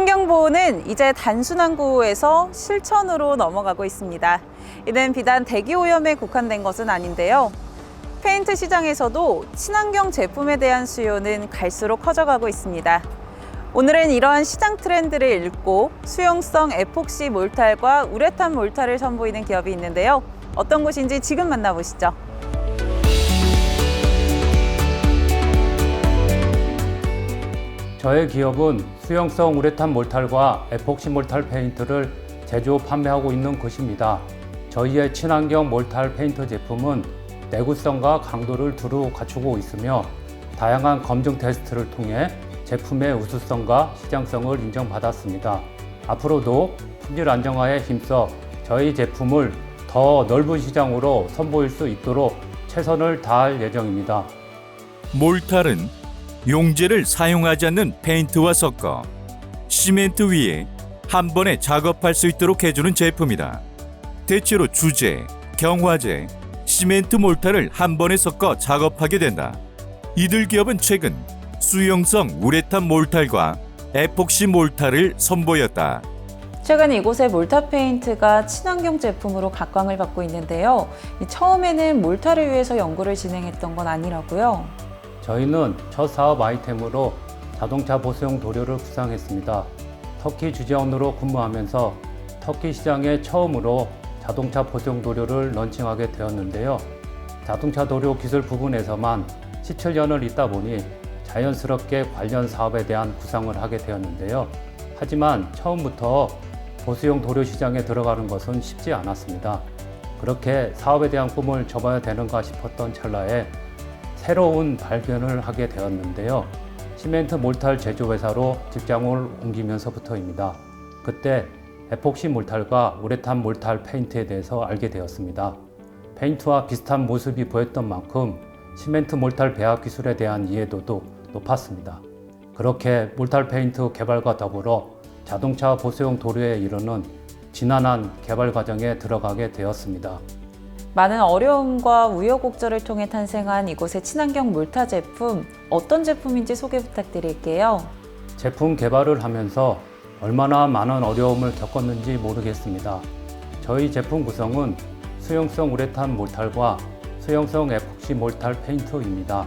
환경보호는 이제 단순한 구호에서 실천으로 넘어가고 있습니다. 이는 비단 대기 오염에 국한된 것은 아닌데요. 페인트 시장에서도 친환경 제품에 대한 수요는 갈수록 커져가고 있습니다. 오늘은 이러한 시장 트렌드를 읽고 수용성 에폭시 몰탈과 우레탄 몰탈을 선보이는 기업이 있는데요. 어떤 곳인지 지금 만나보시죠. 저의 기업은 수용성 우레탄 몰탈과 에폭시 몰탈 페인트를 제조 판매하고 있는 곳입니다. 저희의 친환경 몰탈 페인트 제품은 내구성과 강도를 두루 갖추고 있으며 다양한 검증 테스트를 통해 제품의 우수성과 시장성을 인정받았습니다. 앞으로도 품질 안정화에 힘써 저희 제품을 더 넓은 시장으로 선보일 수 있도록 최선을 다할 예정입니다. 몰탈은 용제를 사용하지 않는 페인트와 섞어 시멘트 위에 한 번에 작업할 수 있도록 해주는 제품이다. 대체로 주제, 경화제, 시멘트 몰탈을 한 번에 섞어 작업하게 된다. 이들 기업은 최근 수용성 우레탄 몰탈과 에폭시 몰탈을 선보였다. 최근 이곳의 몰타 페인트가 친환경 제품으로 각광을 받고 있는데요. 이 처음에는 몰타를 위해서 연구를 진행했던 건 아니라고요. 저희는 첫 사업 아이템으로 자동차 보수용 도료를 구상했습니다. 터키 주재원으로 근무하면서 터키 시장에 처음으로 자동차 보수용 도료를 런칭하게 되었는데요. 자동차 도료 기술 부분에서만 17년을 있다 보니 자연스럽게 관련 사업에 대한 구상을 하게 되었는데요. 하지만 처음부터 보수용 도료 시장에 들어가는 것은 쉽지 않았습니다. 그렇게 사업에 대한 꿈을 접어야 되는가 싶었던 찰나에 새로운 발견을 하게 되었는데요. 시멘트 몰탈 제조회사로 직장을 옮기면서부터입니다. 그때 에폭시 몰탈과 우레탄 몰탈 페인트에 대해서 알게 되었습니다. 페인트와 비슷한 모습이 보였던 만큼 시멘트 몰탈 배합 기술에 대한 이해도도 높았습니다. 그렇게 몰탈 페인트 개발과 더불어 자동차 보수용 도료에 이르는 지난한 개발 과정에 들어가게 되었습니다. 많은 어려움과 우여곡절을 통해 탄생한 이곳의 친환경 몰타 제품 어떤 제품인지 소개 부탁드릴게요. 제품 개발을 하면서 얼마나 많은 어려움을 겪었는지 모르겠습니다. 저희 제품 구성은 수용성 우레탄 몰탈과 수용성 에폭시 몰탈 페인트입니다.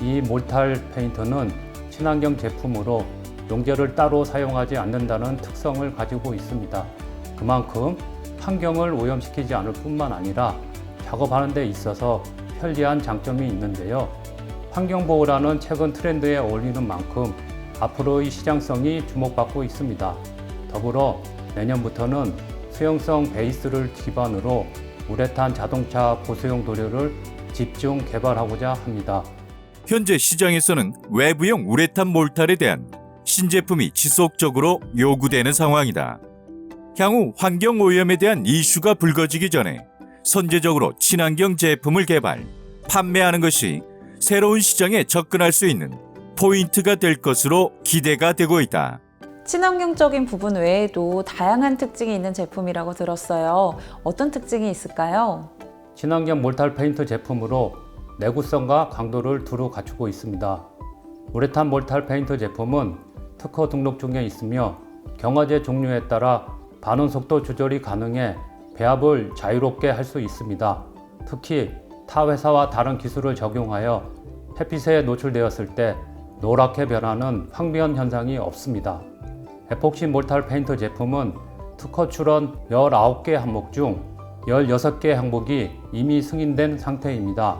이 몰탈 페인트는 친환경 제품으로 용제를 따로 사용하지 않는다는 특성을 가지고 있습니다. 그만큼 환경을 오염시키지 않을 뿐만 아니라 작업하는 데 있어서 편리한 장점이 있는데요. 환경보호라는 최근 트렌드에 어울리는 만큼 앞으로의 시장성이 주목받고 있습니다. 더불어 내년부터는 수용성 베이스를 기반으로 우레탄 자동차 보수용 도료를 집중 개발하고자 합니다. 현재 시장에서는 외부용 우레탄 몰탈에 대한 신제품이 지속적으로 요구되는 상황이다. 향후 환경 오염에 대한 이슈가 불거지기 전에 선제적으로 친환경 제품을 개발, 판매하는 것이 새로운 시장에 접근할 수 있는 포인트가 될 것으로 기대가 되고 있다. 친환경적인 부분 외에도 다양한 특징이 있는 제품이라고 들었어요. 어떤 특징이 있을까요? 친환경 몰탈 페인트 제품으로 내구성과 강도를 두루 갖추고 있습니다. 우레탄 몰탈 페인트 제품은 특허 등록 중에 있으며 경화제 종류에 따라 반응 속도 조절이 가능해 배합을 자유롭게 할 수 있습니다. 특히 타 회사와 다른 기술을 적용하여 햇빛에 노출되었을 때 노랗게 변하는 황변 현상이 없습니다. 에폭시 몰탈 페인트 제품은 특허 출원 19개 항목 중 16개 항목이 이미 승인된 상태입니다.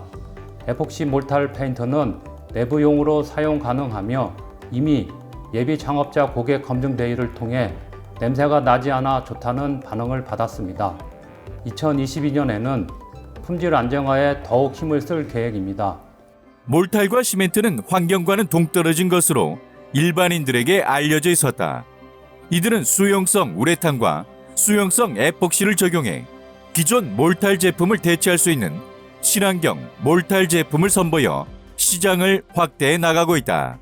에폭시 몰탈 페인트는 내부용으로 사용 가능하며 이미 예비 창업자 고객 검증 대회를 통해 냄새가 나지 않아 좋다는 반응을 받았습니다. 2022년에는 품질 안정화에 더욱 힘을 쓸 계획입니다. 몰탈과 시멘트는 환경과는 동떨어진 것으로 일반인들에게 알려져 있었다. 이들은 수용성 우레탄과 수용성 에폭시를 적용해 기존 몰탈 제품을 대체할 수 있는 친환경 몰탈 제품을 선보여 시장을 확대해 나가고 있다.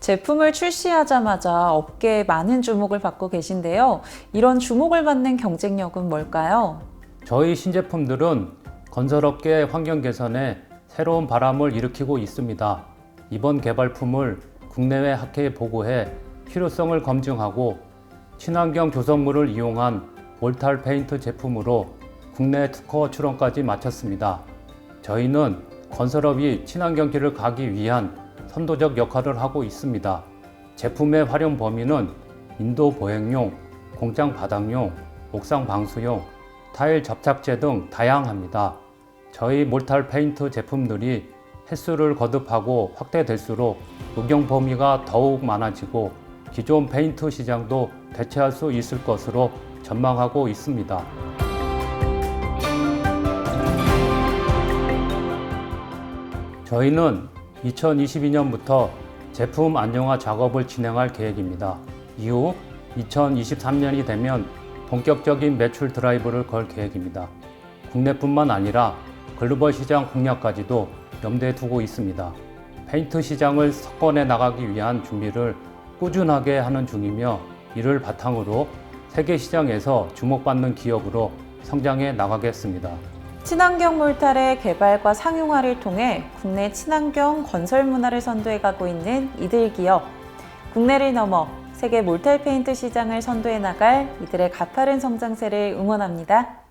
제품을 출시하자마자 업계에 많은 주목을 받고 계신데요. 이런 주목을 받는 경쟁력은 뭘까요? 저희 신제품들은 건설업계 환경 개선에 새로운 바람을 일으키고 있습니다. 이번 개발품을 국내외 학회에 보고해 필요성을 검증하고 친환경 조성물을 이용한 몰탈 페인트 제품으로 국내 특허 출원까지 마쳤습니다. 저희는 건설업이 친환경 길을 가기 위한 선도적 역할을 하고 있습니다. 제품의 활용 범위는 인도 보행용, 공장 바닥용, 옥상 방수용, 타일 접착제 등 다양합니다. 저희 몰탈 페인트 제품들이 횟수를 거듭하고 확대될수록 응용 범위가 더욱 많아지고 기존 페인트 시장도 대체할 수 있을 것으로 전망하고 있습니다. 저희는 2022년부터 제품 안정화 작업을 진행할 계획입니다. 이후 2023년이 되면 본격적인 매출 드라이브를 걸 계획입니다. 국내뿐만 아니라 글로벌 시장 공략까지도 염두에 두고 있습니다. 페인트 시장을 석권해 나가기 위한 준비를 꾸준하게 하는 중이며 이를 바탕으로 세계 시장에서 주목받는 기업으로 성장해 나가겠습니다. 친환경 몰탈의 개발과 상용화를 통해 국내 친환경 건설 문화를 선도해 가고 있는 이들 기업. 국내를 넘어 세계 몰탈 페인트 시장을 선도해 나갈 이들의 가파른 성장세를 응원합니다.